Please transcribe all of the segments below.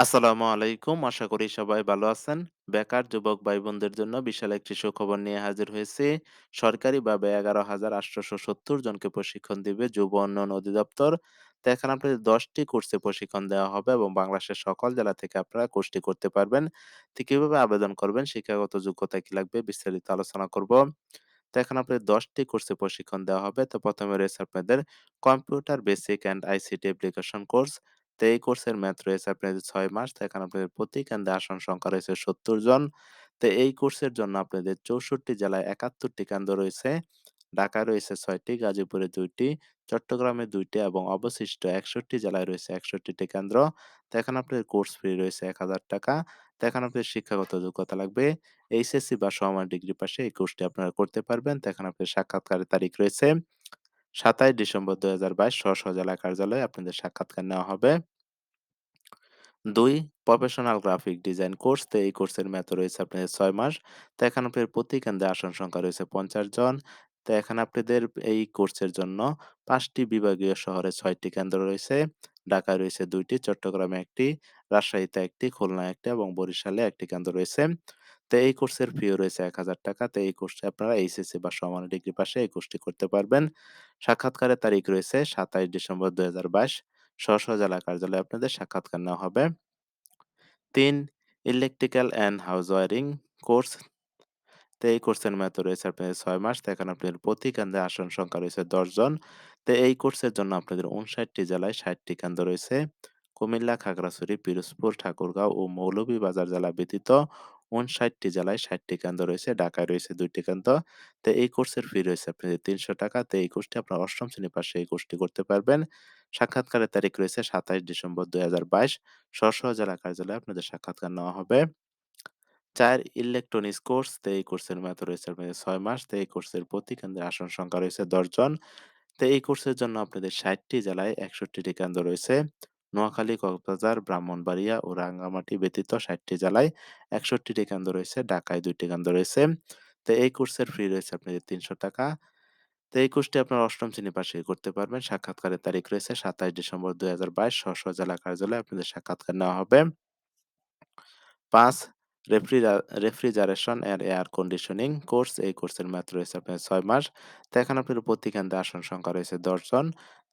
আসসালামু আলাইকুম। আশা করি সবাই ভালো আছেন। বেকার যুবক ভাই-বোনদের জন্য বিশাল একটি সুখবর নিয়ে হাজির হয়েছি। সরকারিভাবে ১১,৮৭০ জনকে প্রশিক্ষণ দিবে যুব উন্নয়ন অধিদপ্তর। তো এখানে আপনাদের ১০ টি কোর্সে প্রশিক্ষণ দেওয়া হবে এবং বাংলাদেশের সকল জেলা থেকে আপনারা কোর্সটি করতে পারবেন। তো কীভাবে আবেদন করবেন, শিক্ষাগত যোগ্যতা কি লাগবে বিস্তারিত আলোচনা করব। তো এখানে আপনাদের ১০ টি কোর্সে প্রশিক্ষণ দেওয়া হবে। তো ১ম এ রয়েছে আপনাদের computer basic and ICT application course. তো এই কোর্সের ম্যাথ রয়েছে আপনাদের ছয় মাস। তো এখানে আপনাদের প্রতি কেন্দ্রে আসন সংখ্যা রয়েছে ৭০ জন। তো এই কোর্সের জন্য আপনাদের ৬৪ জেলায় ৭১ টি কেন্দ্র রয়েছে। ঢাকায় রয়েছে ছয়টি গাজীপুরে দুইটি চট্টগ্রামে দুইটি এবং অবশিষ্ট ৬১ জেলায় রয়েছে ৬১ টি কেন্দ্র। তো এখানে আপনাদের কোর্স ফি রয়েছে ৳১,০০০ তো এখানে আপনাদের শিক্ষাগত যোগ্যতা লাগবে এইচএসসি বা সমমান ডিগ্রি পাশে এই কোর্সটি আপনারা করতে পারবেন। তো এখানে আপনাদের সাক্ষাৎকারের তারিখ রয়েছে ২৭ ডিসেম্বর ২০২২ স্ব, স্ব জেলা কার্যালয়ে আপনাদের সাক্ষাৎকার নেওয়া হবে। ২ প্রফেশনাল গ্রাফিক ডিজাইন কোর্স। তো এই কোর্সের মেয়াদ রয়েছে আপনাদের ছয় মাস। তো এখানে আপনাদের প্রতি কেন্দ্রে আসন সংখ্যা রয়েছে ৫০ জন। তো এখানে আপনাদের এই কোর্সের জন্য পাঁচটি বিভাগীয় শহরে ছয়টি কেন্দ্র রয়েছে। ঢাকায় রয়েছে দুইটি চট্টগ্রামে একটি রাজশাহীতে ১ টি, খুলনায় ১ টি এবং বরিশালে একটি কেন্দ্র রয়েছে। তো এই কোর্সের ফিও রয়েছে ৳১,০০০ তো এই কোর্সে আপনারা এইচএসসি বা সমান ডিগ্রি পাশে এই কোর্সটি করতে পারবেন। সাক্ষাৎকারের তারিখ রয়েছে ২৭ ডিসেম্বর ২০২২ স্ব, জেলা কার্যালয়ে আপনাদের সাক্ষাৎকার নেওয়া হবে। তিন electrical and house wiring course. তো এই কোর্সের মেয়াদ রয়েছে আপনাদের ৬ মাস। তো এখানে আপনাদের প্রতি কেন্দ্রে আসন সংখ্যা রয়েছে ১০ জন। তো এই কোর্সের জন্য আপনাদের ৫৯ টি জেলায় ৬০ টি কেন্দ্র রয়েছে। কুমিল্লা, খাগড়াছড়ি, পিরোজপুর, ঠাকুরগাঁও ও মৌলভীবাজার জেলা ব্যতীত ৫৯ টি জেলায় ষাটটি কেন্দ্র রয়েছে। ঢাকায় রয়েছে দুইটি কেন্দ্র। তো এই কোর্সের ফি রয়েছে আপনাদের ৳৩০০ তো এই কোর্সটি আপনারা অষ্টম শ্রেণি পাশে এই কোর্সটি করতে পারবেন। সাক্ষাৎকারের তারিখ রয়েছে ২৭ ডিসেম্বর ২০২২ স্ব, স্ব জেলা কার্যালয়ে আপনাদের সাক্ষাৎকার নেওয়া হবে। চার ইলেকট্রনিক্স কোর্স। তো এই কোর্সের মেয়াদ রয়েছে আপনাদের ৬ মাস। তো এই কোর্সের প্রতি কেন্দ্রে আসন সংখ্যা রয়েছে ১০ জন। তো এই কোর্সের জন্য আপনাদের ৬০ টি জেলায় ৬১ টি কেন্দ্র রয়েছে। নোয়াখালী, কক্সবাজার, ব্রাহ্মণবাড়িয়া ও রাঙ্গামাটি ব্যতীত ৬০ টি জেলায় ৬১ টি কেন্দ্র রয়েছে। ঢাকায় দুইটি কেন্দ্র রয়েছে। তো এই কোর্সের ফি রয়েছে আপনাদের ৳৩০০ তো এই কোর্সটি আপনারা ৮ম শ্রেণি পাশেই করতে পারবেন। সাক্ষাৎকারের তারিখ রয়েছে ২৭ ডিসেম্বর ২০২২ স্ব, জেলা কার্যালয়ে আপনাদের সাক্ষাৎকার নেওয়া হবে। ৫ রেফ্রিজার রেফ্রিজারেশন এয়ার কন্ডিশনিং কোর্স। এই কোর্সের মেয়াদ রয়েছে আপনাদের ৬ মাস। তো এখানে আপনাদের প্রতি আসন সংখ্যা রয়েছে ১০ জন।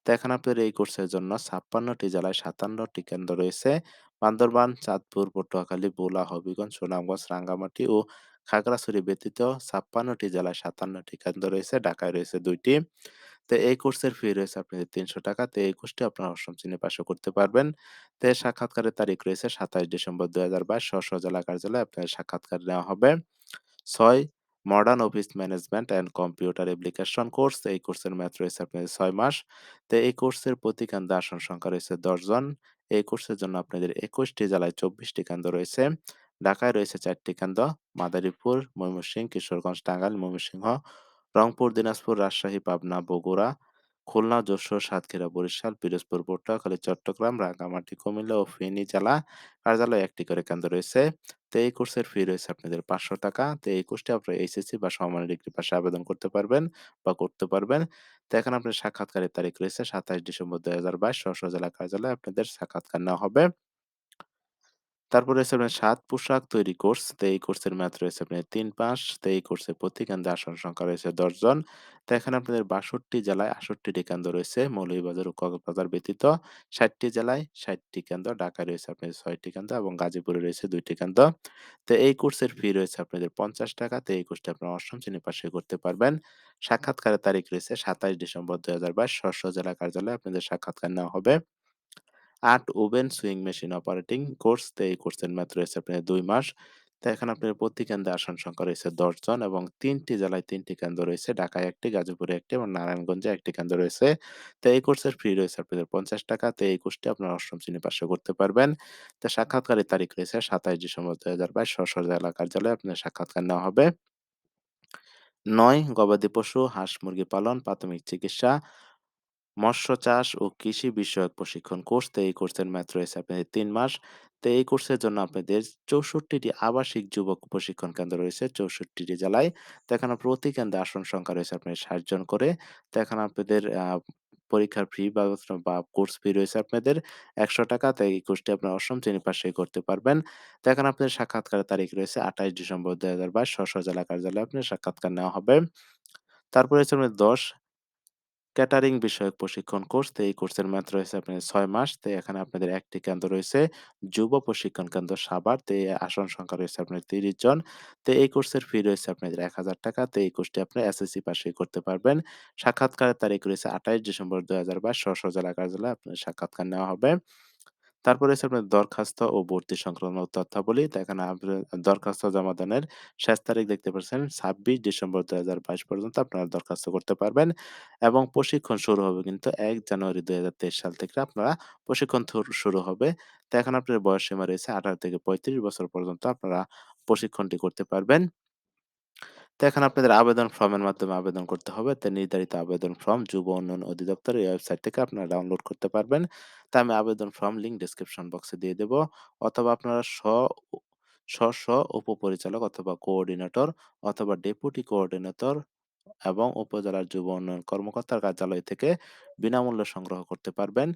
তো এখানে আপনাদের এই কোর্সের জন্য ৫৬ টি জেলায় ৫৭ টি কেন্দ্র রয়েছে। বান্দরবান, চাঁদপুর, পটুয়াখালী, ভোলা, হবিগঞ্জ, সুনামগঞ্জ, রাঙ্গামাটি ও খাগড়াছড়ি ব্যতীত ৫৬ টি জেলায় ৫৭ টি কেন্দ্র রয়েছে। ঢাকায় রয়েছে ২ টি। তো এই কোর্সের ফি রয়েছে আপনাদের ৳৩০০ তো এই কোর্সটি আপনারা ৮ম শ্রেণি পাশে করতে পারবেন। তো সাক্ষাৎকারের তারিখ রয়েছে ২৭ ডিসেম্বর ২০২২ স্ব, স্ব জেলা কার্যালয়ে আপনাদের সাক্ষাৎকার নেওয়া হবে। ছয় modern office management and computer application course. এই কোর্সের ম্যাথ রয়েছে আপনাদের ছয় মাস। তো এই কোর্সের প্রতি কেন্দ্রে আসন সংখ্যা রয়েছে ১০ জন। এই কোর্সের জন্য আপনাদের একুশটি জেলায় ২৪ টি কেন্দ্র রয়েছে। ঢাকায় রয়েছে চারটি কেন্দ্র। মাদারীপুর, ময়মনসিংহ, কিশোরগঞ্জ, টাঙ্গাইল, ময়মনসিংহ, রংপুর, দিনাজপুর, রাজশাহী, পাবনা, বগুড়া, খুলনা, যশোর, সাতক্ষীরা, বরিশাল, পিরোজপুর, পটুয়াখালী, চট্টগ্রাম, রাঙ্গামাটি, কুমিল্লা ও ফেনী জেলা কার্যালয়ে একটি করে কেন্দ্র রয়েছে। তো এই কোর্সের ফি রয়েছে আপনাদের ৳৫০০ তো এই কোর্সটি আপনারা এইচএসসি বা সমমান ডিগ্রি পাশে আবেদন করতে পারবেন বা করতে পারবেন। তো এখানে আপনার সাক্ষাৎকারের তারিখ রয়েছে ২৭ ডিসেম্বর ২০২২ স্ব, স্ব জেলা কার্যালয়ে আপনাদের সাক্ষাৎকার নেওয়া হবে। তারপরে রয়েছে আপনার সাত পোশাক তৈরি কোর্স। তো এই কোর্সের মেয়াদ রয়েছে আপনার ৩ মাস। তো এই কোর্সে প্রতি কেন্দ্রে আসন সংখ্যা রয়েছে দশজন তো এখানে আপনাদের ৬২ জেলায় আষট্টিটি কেন্দ্র রয়েছে। মৌলভীবাজার ও কক্সবাজার ব্যতীত ৬০ টি জেলায় ষাটটি কেন্দ্র। ঢাকায় রয়েছে আপনাদের ছয়টি কেন্দ্র এবং গাজীপুরে রয়েছে দুইটি কেন্দ্র। তো এই কোর্সের ফি রয়েছে আপনাদের ৳৫০ তো এই কোর্সটি আপনারা অষ্টম শ্রেণি পাশে করতে পারবেন। সাক্ষাৎকারের তারিখ রয়েছে ২৭ ডিসেম্বর ২০২২ স্ব, স্ব জেলা কার্যালয়ে আপনাদের সাক্ষাৎকার নেওয়া হবে। ৮ woven sewing machine operating course. তো এই কোর্সের মেয়াদ রয়েছে আপনাদের ২ মাস। তো এখানে আপনার প্রতি কেন্দ্রে আসন সংখ্যা রয়েছে ১০ জন এবং ৩ টি জেলায় ৩ টি কেন্দ্র রয়েছে। ঢাকায় ১ টি, গাজীপুরে ১ টি এবং নারায়ণগঞ্জে ১ টি কেন্দ্র রয়েছে। তো এই কোর্সের ফি রয়েছে আপনাদের ৳৫০ তো এই কোর্সটি আপনারা ৮ম শ্রেণি পাশে করতে পারবেন। তো সাক্ষাৎকারের তারিখ রয়েছে ২৭ ডিসেম্বর ২০২২ স্ব, স্ব জেলা কার্যালয়ে আপনার সাক্ষাৎকার নেওয়া হবে। নয় গবাদি পশু, হাঁস-মুরগি পালন, প্রাথমিক চিকিৎসা মৎস্য চাষ ও কৃষি বিষয়ক প্রশিক্ষণ কোর্স। তো এই কোর্সের মেয়াদ রয়েছে আপনাদের ৩ মাস। তো এই কোর্সের জন্য আপনাদের চৌষট্টিটি আবাসিক যুবক প্রশিক্ষণ কেন্দ্র রয়েছে চৌষট্টিটি জেলায়। তো এখানে প্রতি কেন্দ্রে আসন সংখ্যা রয়েছে আপনাদের ৬০ জন করে। তো এখানে আপনাদের আ পরীক্ষার ফি বা কোর্স ফি রয়েছে আপনাদের ৳১০০ তো এই কোর্সটি আপনারা অষ্টম শ্রেণি পাশেই করতে পারবেন। তো এখন আপনাদের সাক্ষাৎকারের তারিখ রয়েছে ২৮ ডিসেম্বর ২০২২ স্ব, স্ব জেলা কার্যালয়ে আপনার সাক্ষাৎকার নেওয়া হবে। তারপরে হচ্ছে আপনার ১০ ক্যাটারিং বিষয়ক প্রশিক্ষণ কোর্স। তো এই কোর্সের মাত্র রয়েছে আপনাদের ছয় মাস। তো এখানে আপনাদের একটি কেন্দ্র রয়েছে যুব প্রশিক্ষণ কেন্দ্র সাবার তো আসন সংখ্যা রয়েছে আপনার ৩০ জন। তো এই কোর্সের ফি রয়েছে আপনাদের ৳১,০০০ তো এই কোর্সটি আপনারা এসএসসি পাশে করতে পারবেন। সাক্ষাৎকারের তারিখ রয়েছে ২৮ ডিসেম্বর দু হাজার বাইশ সহ জেলা কার্যালয়ে আপনার সাক্ষাৎকার নেওয়া হবে। তারপরে হচ্ছে আপনার দরখাস্ত ও ভর্তি সংক্রান্ত তথ্যাবলী। তো এখানে আপনার দরখাস্ত জমা দানের শেষ তারিখ দেখতে পাচ্ছেন ২৬ ডিসেম্বর ২০২২ পর্যন্ত আপনারা দরখাস্ত করতে পারবেন এবং প্রশিক্ষণ শুরু হবে কিন্তু এক জানুয়ারি ২০২৩ সাল থেকে আপনারা প্রশিক্ষণ শুরু হবে। তো এখন আপনার বয়সসীমা রয়েছে ১৮ থেকে ৩৫ বছর পর্যন্ত আপনারা প্রশিক্ষণটি করতে পারবেন। তো এখন আপনাদের আবেদন ফর্মের মাধ্যমে আবেদন করতে হবে। তো নির্ধারিত আবেদন ফর্ম যুব উন্নয়ন অধিদপ্তরের এই ওয়েবসাইট থেকে আপনারা ডাউনলোড করতে পারবেন। তো আমি আবেদন ফর্ম লিঙ্ক ডেসক্রিপশন বক্সে দিয়ে দেব। অথবা আপনারা স্ব স্ব, স্ব উপপরিচালক অথবা কোঅর্ডিনেটর অথবা ডেপুটি কোঅর্ডিনেটর এবং উপজেলার যুব উন্নয়ন কর্মকর্তার কার্যালয় থেকে বিনামূল্যে সংগ্রহ করতে পারবেন।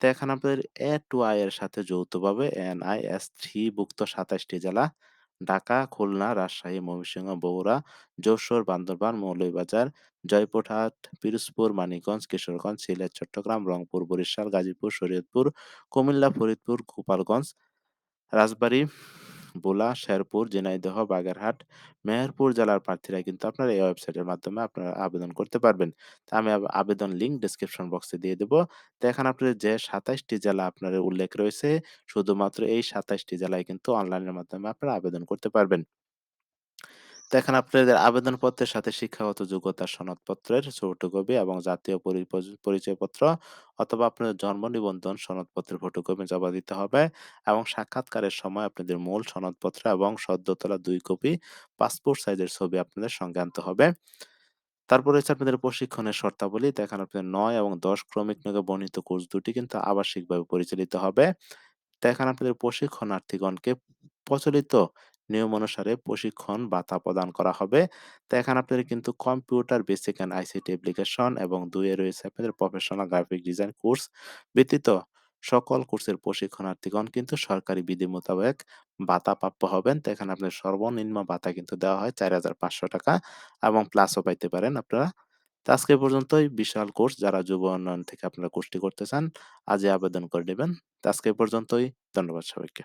তো এখন আপনাদের এ টু আই এর সাথে যৌথভাবে এনআইএস 3 ভুক্ত ২৭ টি জেলা ঢাকা, খুলনা, রাজশাহী, ময়মনসিংহ, বগুড়া, যশোর, বান্দরবান, মৌলভীবাজার, জয়পুরহাট, পিরোজপুর, মানিকগঞ্জ, কিশোরগঞ্জ, সিলেট, চট্টগ্রাম, রংপুর, বরিশাল, গাজীপুর, শরীয়তপুর, কুমিল্লা, ফরিদপুর, গোপালগঞ্জ, রাজবাড়ী, ভোলা, শেরপুর, ঝিনাইদহ, বাগেরহাট, মেহেরপুর জেলার প্রার্থীরা কিন্তু আপনার এই ওয়েবসাইটের মাধ্যমে আপনারা আবেদন করতে পারবেন। তা আমি আব আবেদন লিঙ্ক ডেসক্রিপশন বক্সে দিয়ে দেবো। তো এখানে আপনাদের যে ২৭ টি জেলা আপনার উল্লেখ রয়েছে, শুধুমাত্র এই ২৭ টি জেলায় কিন্তু অনলাইনের মাধ্যমে আপনারা আবেদন করতে পারবেন। তো এখানে আপনাদের আবেদনপত্রের সাথে শিক্ষাগত যোগ্যতার সনদপত্রের ফটোকপি এবং জাতীয় পরি পজ পরিচয়পত্র অথবা আপনাদের জন্ম নিবন্ধন সনদপত্রের ফটোকপি জমা দিতে হবে এবং সাক্ষাৎকারের সময় আপনাদের মূল সনদপত্র এবং সদ্য তোলা ২ কপি পাসপোর্ট সাইজের ছবি আপনাদের সঙ্গে আনতে হবে। তারপরে হচ্ছে আপনাদের প্রশিক্ষণের শর্তাবলী। তো এখানে আপনাদের নয় এবং ১০ ক্রমিক নিয়োগে বর্ণিত কোর্স দুটি কিন্তু আবাসিকভাবে পরিচালিত হবে। তো এখানে আপনাদের প্রশিক্ষণার্থীগণকে প্রচলিত নিয়ম অনুসারে প্রশিক্ষণ ভাতা প্রদান করা হবে। তো এখানে আপনাদের কিন্তু computer basic and ICT application এবং ২ এ রয়েছে আপনাদের প্রফেশনাল গ্রাফিক ডিজাইন কোর্স ব্যতীত সকল কোর্সের প্রশিক্ষণার্থীগণ কিন্তু সরকারি বিধি মোতাবেক ভাতা প্রাপ্য হবেন। তো এখানে আপনাদের সর্বনিম্ন ভাতা কিন্তু দেওয়া হয় ৳৪,৫০০ এবং প্লাসও পাইতে পারেন আপনারা। তো আজকে পর্যন্তই বিশাল কোর্স যারা যুব উন্নয়ন থেকে আপনারা কোর্সটি করতে চান, আজই আবেদন করে নেবেন তো আজকে পর্যন্তই। ধন্যবাদ সবাইকে।